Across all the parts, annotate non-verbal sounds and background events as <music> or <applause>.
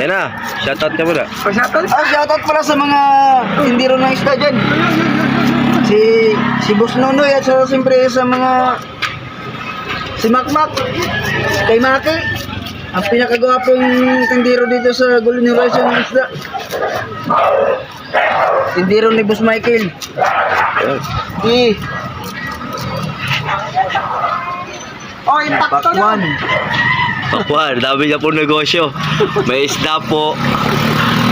Yan na, shoutout ka muna. Pa-shoutout? Ah, shoutout pala sa mga tindiro ng isda dyan. Si, si Boss Nonoy at sa, siyempre sa mga si Makmak, kay Maki. Ang pinakagwapong tindiro dito sa Golden Horizon ng isda. Tindiro ni Boss Michael. Eh, Oh, impacto Pakwan. Pakwan, dami niya po negosyo. May isda po.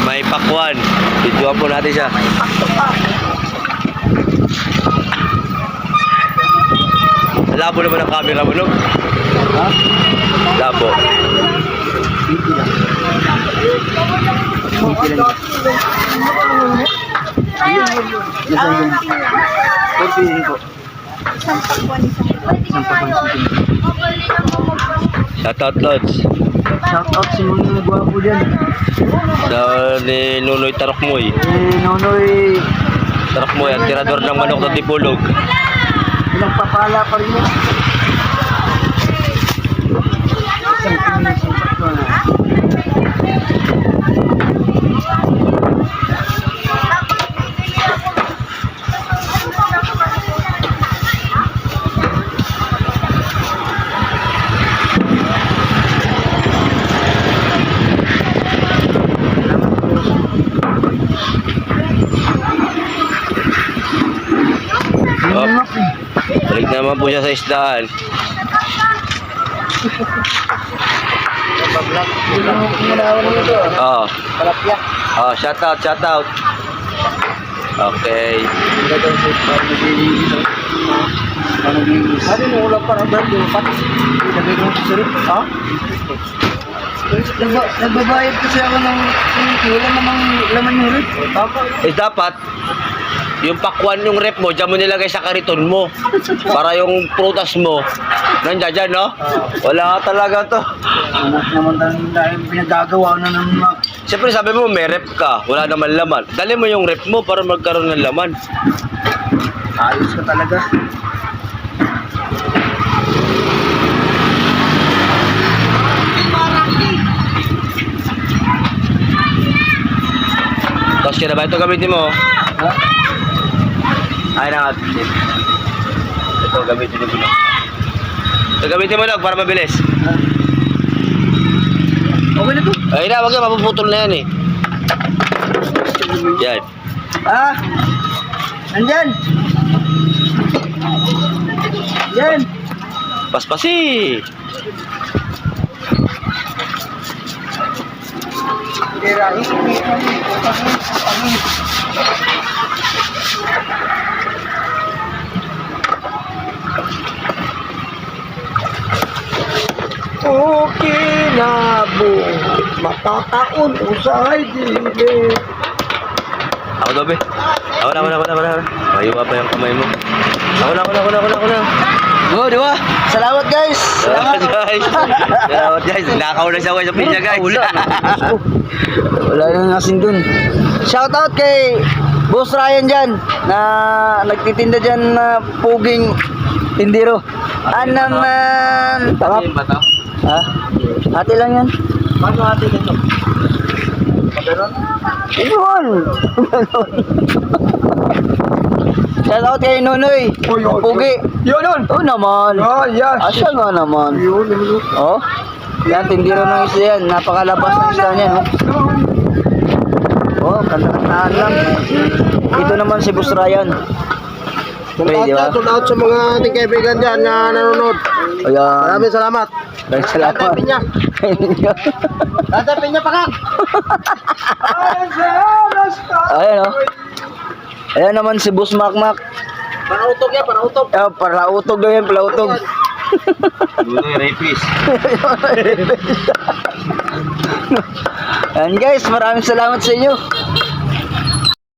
May pakwan. Videoan po natin siya. Labo naman ang camera mo, no? Ha? Labo. Ko. Shoutout, Lods. Shoutout sa mga gwapo dyan. Sa ni Nunoy Tarokmoy. Eh, Nonoy, Tarokmoy, ang tirador ng manok ng Tipulog. ilang papala pa rin mo. Naman po siya sa isdaan. Oh, oh, shoutout, shoutout. Okay. Ano yung ulam para ba? Yung pat? Ilagay ko sa sarip. Ha? Nagba nagbabayad kasi ako ng wala namang laman yung rip. Tama. Eh dapat, yung pakwan yung rep mo, dyan mo nilagay sa kariton mo. Para yung prutas mo, nandiyan dyan, no? Wala ka talaga to. Anak naman tayo dahil pinagagawa na ng mga Siyempre sabi mo, may rep ka, wala naman laman. Dali mo yung rep mo para magkaroon ng laman. ayos ka talaga. Tapos kaya ba ito gamitin mo? Ha? Ay na Ito gamitin mo muna. Ito gamitin mo lang para mabilis. Okay na to. Ay na, wag yan, mapuputol na yan eh. Yan. Ah! Nandyan! Yan! Paspasi. Okay na po, matataon usay dili. Ako daw, be. Ako na, ako na, ako na, ako na. Mayuwa pa yung kamay mo. Ako na, ako na, ako na, ako na, ako na. Oh, di ba? Salamat guys! Salamat guys. Salamat guys. Nakaw na siya sa pinya guys. Wala nang asin dun. Shoutout kay Boss Ryan dyan na nagtitinda dyan na puging tindiro. Ah naman! Tama? Ha? Ate lang yan. Paano ate dito? Pagano'n? Yun! <laughs> Shoutout kay Nunoy. Pugi. Yun yun. Oo naman. Oh, yes. Asya nga naman. Yun, yun. Oh. Yan, tindiro ng isda yan. Napakalabas ng isda niyan. Oh, oh kanta-kantaan lang. Ito naman si Boss Ryan. Okay, di ba? Shout out sa mga ating kaibigan dyan na nanonood. Ayan. Maraming salamat. Maraming salamat. Tatapin niya. <laughs> Tatapin niya pa kang. Ayan oh. Ayan naman si Boss Makmak. Parautog yan, parautog. Eh, parautog daw yan, parautog. Nunoy Rapist. <laughs> Ayan guys, maraming salamat sa inyo.